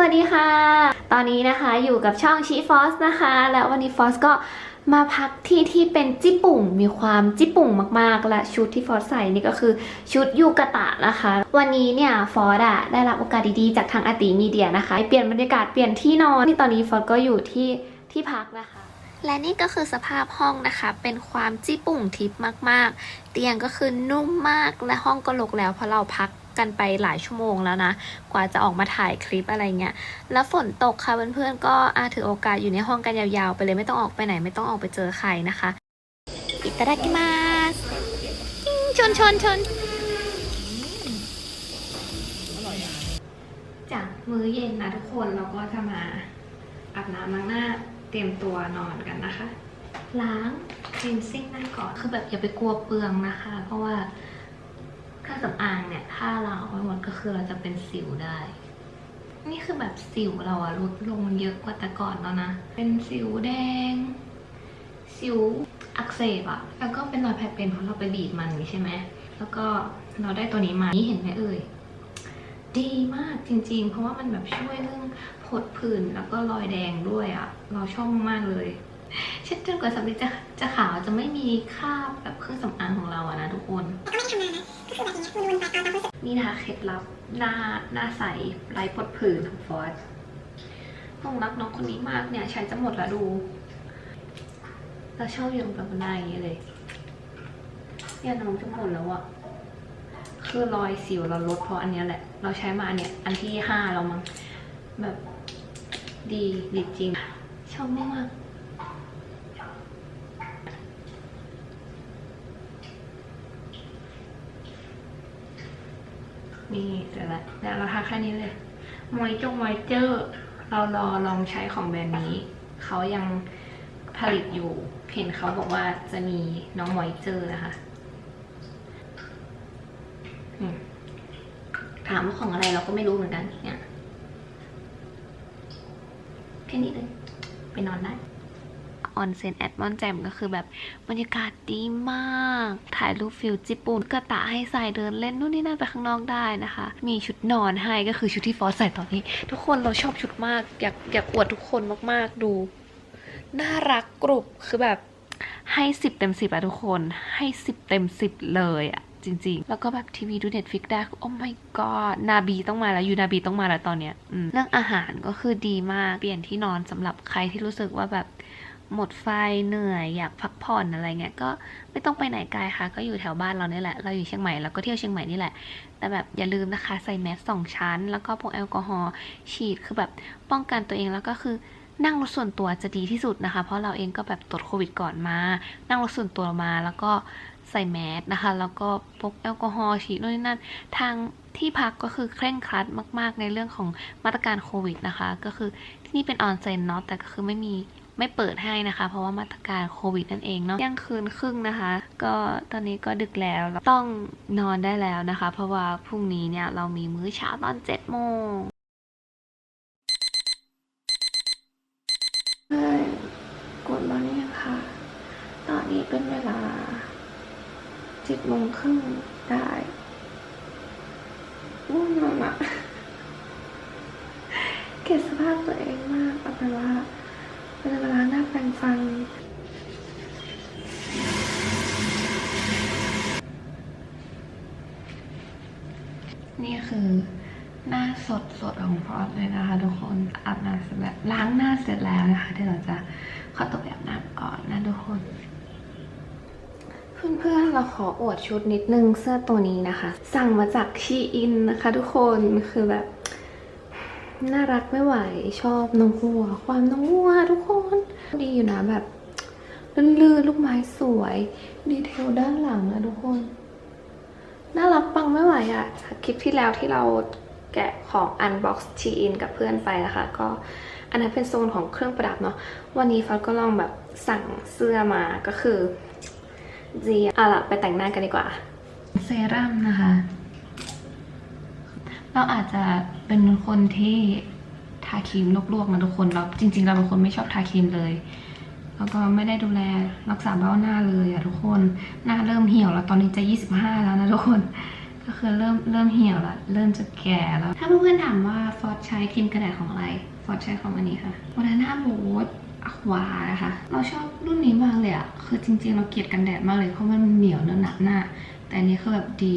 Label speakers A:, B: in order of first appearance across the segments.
A: วัสดีค่ะ ตอนนี้นะคะอยู่กับช่องชีฟอสนะคะ แล้ววันนี้ฟอสก็มาพักที่ที่เป็นจิปุ่งมีความจิปุ่งมากๆ และชุดที่ฟอสใส่นี่ก็คือชุดยูกะตะนะคะ วันนี้เนี่ยฟอสอะได้รับโอกาสดีๆจากทางอติมีเดียนะคะเปลี่ยนบรรยากาศเปลี่ยนที่นอนที่ตอนนี้ฟอสก็อยู่ที่ที่พักนะคะ และนี่ก็คือสภาพห้องนะคะ เป็นความจิปุ่งทิพย์มากๆ เตียงก็คือนุ่มมากและห้องก็รกแล้วเพราะเราพัก กันไปหลายชั่วโมงแล้วนะ กว่าจะออกมาถ่ายคลิปอะไรเงี้ย แล้วฝนตกค่ะเพื่อนๆ ก็อาถือโอกาสอยู่ในห้องกันยาวๆ ไปเลยไม่ต้องออกไปไหนไม่ต้องออกไปเจอใครนะคะอิตาดากิมาสชนชนชนจากมื้อเย็นนะทุกคนเราก็จะมาอาบน้ำล้างหน้าเตรียมตัวนอนกันนะคะ ล้างครีมซิ่งหน้าก่อนคือแบบอย่าไปกลัวเปลืองนะคะ เพราะว่า รื่องสำอางเนี่ย ถ้าเราเอาไปหมดก็คือเราจะเป็นสิวได้ นี่คือแบบสิวเราอะลดลงเยอะกว่าแต่ก่อนแล้วนะ เป็นสิวแดง สิวอักเสบอะแล้วก็เป็นรอยแผลเป็นเพราะเราไปบีบมันใช่ไหม แล้วก็เราได้ตัวนี้มา นี่เห็นไหมเอ่ย ดีมากจริง ๆ เพราะว่ามันแบบช่วยเรื่องผดผื่นแล้วก็รอยแดงด้วยอะเราชอบมากเลยเช็ดจนกว่าสำลีจะจะขาวจะไม่มีคราบแบบเครื่องสำอางของเราอะนะทุกคน
B: แต่ก็ไม่ได้ทำนานนะ ก็คือแบบอย่างเงี้ยวนๆไปตามตามคอนเซ็ปต์
A: นี่นะคะเคล็ดลับหน้าหน้าใสไร้ผดผื่นของฟอสหลงรักน้องคนนี้มากเนี่ย ใช้จะหมดล้วดู เราชอบยู่แบบหน้าอย่างนี้เลยเนี่ยน้องจะหมดแล้วอะคือรอยสิวเราลดเพราะอันนี้แหละ เราใช้มาเนี่ย อันที่ห้าเรามั้งแบบดีดีจริงชอบมาก นี่เสร็จแล้วแล้วเราทาแค่นี้เลยมอยจงมอยเจอร์เรารอลองใช้ของแบรนด์นี้ เขายังผลิตอยู่เห็นเขาบอกว่าจะมีน้องมอยเจอร์นะคะถามว่าของอะไรเราก็ไม่รู้เหมือนกันเนี่ยแค่นี้เลยไปนอนได้ ออนเซนแอดมอนแจมก็คือแบบบรรยากาศดีมาก ถ่ายรูปฟิลญี่ปุ่นกระตะให้ใส่เดินเล่นนู่นนี่นั่นไปข้างนอกได้นะคะ มีชุดนอนให้ก็คือชุดที่ฟอสใส่ตอนนี้ ทุกคนเราชอบชุดมากอยากอยากอวดทุกคนมากๆดู น่ารักกรุบคือแบบให้สิบเต็มสิบอะทุกคนให้สิบเต็มสิบเลยอะจริงๆ แล้วก็แบบทีวีดู Netflix ได้ โอ้ my god นาบีต้องมาแล้วยูนาบีต้องมาแล้วตอนเนี้ยเรื่องอาหารก็คือดีมาก เปลี่ยนที่นอนสำหรับใครที่รู้สึกว่าแบบ หมดไฟเหนื่อยอยากพักผ่อนอะไรเงี้ยก็ไม่ต้องไปไหนไกลค่ะ ก็อยู่แถวบ้านเราเนี่ยแหละ เราอยู่เชียงใหม่เราก็เที่ยวเชียงใหม่นี่แหละ แต่แบบอย่าลืมนะคะใส่แมสสองชั้น แล้วก็พกแอลกอฮอล์ฉีดคือแบบป้องกันตัวเองแล้วก็คือนั่งรถส่วนตัวจะดีที่สุดนะคะ เพราะเราเองก็แบบตรวจโควิดก่อนมา นั่งรถส่วนตัวมาแล้วก็ใส่แมสนะคะ แล้วก็พกแอลกอฮอล์ฉีดโน่นนี่นั่นทางที่พักก็คือเคร่งครัดมาก ๆ ในเรื่องของมาตรการโควิดนะคะ ก็คือที่นี่เป็นออนเซ็นเนาะแต่ก็คือไม่มี ไม่เปิดให้นะคะ เพราะว่ามาตรการโควิดนั่นเองเนาะยี่ยังคืนครึ่งนะคะ ก็ตอนนี้ก็ดึกแล้วต้องนอนได้แล้วนะคะ เพราะว่าพรุ่งนี้เนี่ยเรามีมื้อเช้าตอนเจ็ดโมงเฮ้ยกดแล้วเนี่ยค่ะ ตอนนี้เป็นเวลาเจ็ดโมงครึ่งได้ง่วงนอนอะเกลียดสภาพตัวเองมากเอาเป็นว่า เป็นเวลาหน้าแปรงฟันนี่คือหน้าสดสดของพรอสเลยนะคะทุกคนอาบน้ำเสร็จแล้วล้างหน้าเสร็จแล้วนะคะเดี๋ยวเราจะขอตัวไปอาบน้ำก่อนนะทุกคนเพื่อนๆเราขออวดชุดนิดนึงเสื้อตัวนี้นะคะ สั่งมาจากชีอินนะคะทุกคนคือแบบ น่ารักไม่ไหวชอบน้องวัว ความน้องวัวทุกคน ดีอยู่นะแบบลื่นๆลูกไม้สวย ดีเทลด้านหลังอะทุกคน น่ารักปังไม่ไหวอะคลิปที่แล้วที่เราแกะของ Unbox ชีอินกับเพื่อนไปนะคะ ก็อันนั้นเป็นโซนของเครื่องประดับเนาะวันนี้ฟัดก็ลองแบบสั่งเสื้อมาก็คือจีเอาล่ะไปแต่งหน้ากันดีกว่า เซรั่มนะคะ เราอาจจะเป็นคนที่ทาครีมลวกๆนะทุกคนเราจริง ๆ เราเป็นคนไม่ชอบทาครีมเลย แล้วก็ไม่ได้ดูแลรักษาเบ้าหน้าเลยอะทุกคนหน้าเริ่มเหี่ยวแล้วตอนนี้จะ 25 แล้วนะทุกคนก็คือเริ่มเริ่มเหี่ยวแล้วเริ่มจะแก่แล้ว ถ้าเพื่อนๆถามว่าฟอสใช้ครีมกันแดดของอะไรฟอสใช้ของอันนี้ค่ะวานาน่าโบสอะควานะคะ เราชอบรุ่นนี้มากเลยอะคือจริงๆ เราเกลียดกันแดดมากเลยเพราะมันเหนียวเนื้อหนักหน้า แต่อันนี้คือแบบดี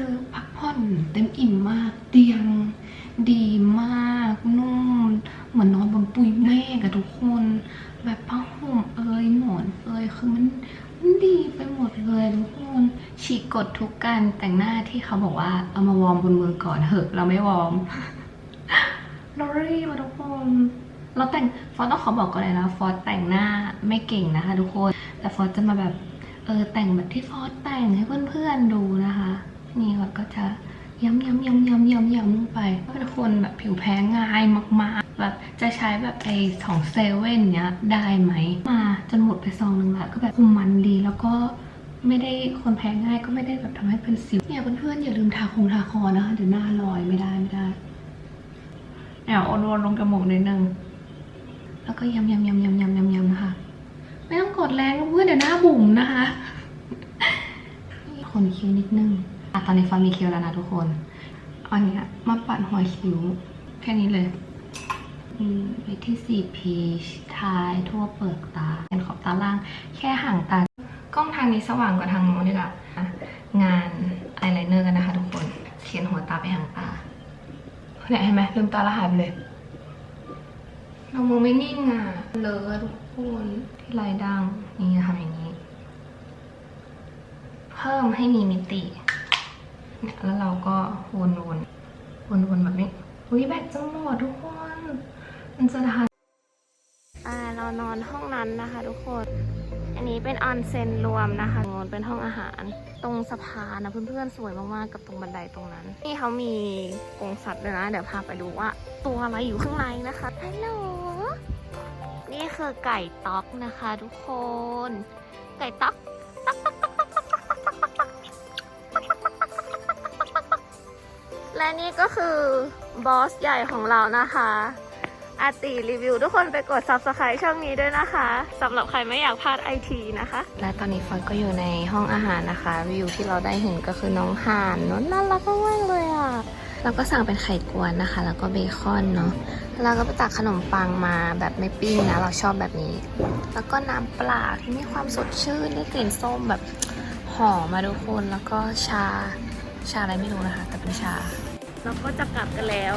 A: คือพักผ่อนเต็มอิ่มมากเตียงดีมากนุ่มเหมือนนอนบนปุยเมฆอะทุกคน แบบผ้าห่มเอยหมอนเอยคือมันมันดีไปหมดเลยทุกคนฉีกกดทุกการแต่งหน้าที่เขาบอกว่าเอามาวอร์มบนมือก่อนเหอะเราไม่วอร์มเรารีบอะทุกคน เราแต่งฟอสต้องขอบอกก่อนเลยนะฟอสแต่งหน้าไม่เก่งนะคะทุกคน แต่ฟอสจะมาแบบเออแต่งแบบที่ฟอสแต่งให้เพื่อนๆดูนะคะ นี่ฟอสก็จะย้ำย้ำย้ำย้ำย้ำย้ำลงไปเป็นคนแบบผิวแพ้ง่ายมากๆ แบบจะใช้แบบไอ้สองเซเว่นเนี้ยได้ไหม มาจนหมดไปซองนึงละก็แบบคุมมันดีแล้วก็ไม่ได้คนแพ้ง่ายก็ไม่ได้แบบทำให้เป็นสิวเนี่ยเพื่อนๆอย่าลืมทาคงทาคอนะคะเดี๋ยวหน้าลอยไม่ได้ไม่ได้แอบโอนวนลงจมูกนิดนึงแล้วก็ยำยำยำยำยำยำยำนะคะไม่ต้องกดแรงนะเพื่อนเดี๋ยวหน้าบุ๋มนะคะ คนคิ้วนิดนึง อะตอนนี้ฟ้ามีคิ้วแล้วนะทุกคน อันนี้มาปัดหัวคิ้ว แค่นี้เลยอืมไปที่สีพีชทายทั่วเปลือกตาเป็นขอบตาล่าง แค่ห่างตา กล้องทางนี้สว่างกว่าทางโน้นดีกว่าอะงานอายไลเนอร์กันนะคะทุกคนเขียนหัวตาไปห่างตาเนี่ยเห็นไหมลืมตาละหายไปเลยเรามือไม่นิ่งอะ เลอะทุกคนที่ลายดังนี่ทำอย่างนี้ เพิ่มให้มีมิติ เนี่ยแล้วเราก็วนวนวนวนๆแบบนี้อุ้ยแบตจะหมดทุกคน มันจะทันอ่าเรานอนห้องนั้นนะคะ ทุกคน อันนี้เป็นออนเซ็นรวมนะคะงนเป็นห้องอาหาร ตรงสะพานนะเพื่อนๆสวยมากๆกับตรงบันไดตรงนั้น นี่เขามีกรงสัตว์ด้วยนะ เดี๋ยวพาไปดูว่า ตัวอะไรอยู่ข้างในนะคะฮัลโหลนี่คือไก่ต๊อกนะคะ ทุกคน ไก่ต๊อกต๊อกต๊อก และนี่ก็คือบอสใหญ่ของเรานะคะอาตีรีวิว ทุกคนไปกด subscribe ช่องนี้ด้วยนะคะสำหรับใครไม่อยากพลาดไอทีนะคะ และตอนนี้ฟอยก็อยู่ในห้องอาหารนะคะ วิวที่เราได้เห็นก็คือน้องห่านนอะน่ารักมากเลยอะเราก็สั่งเป็นไข่กวนนะคะ แล้วก็เบคอนเนาะเราก็ไปตักขนมปังมาแบบไม่ปิ้งนะ เราชอบแบบนี้ แล้วก็น้ำเปล่าที่มีความสดชื่นได้กลิ่นส้มแบบหอมมาทุกคนแล้วก็ชาชาอะไรไม่รู้นะคะ แต่เป็นชา เราก็จะกลับกันแล้ว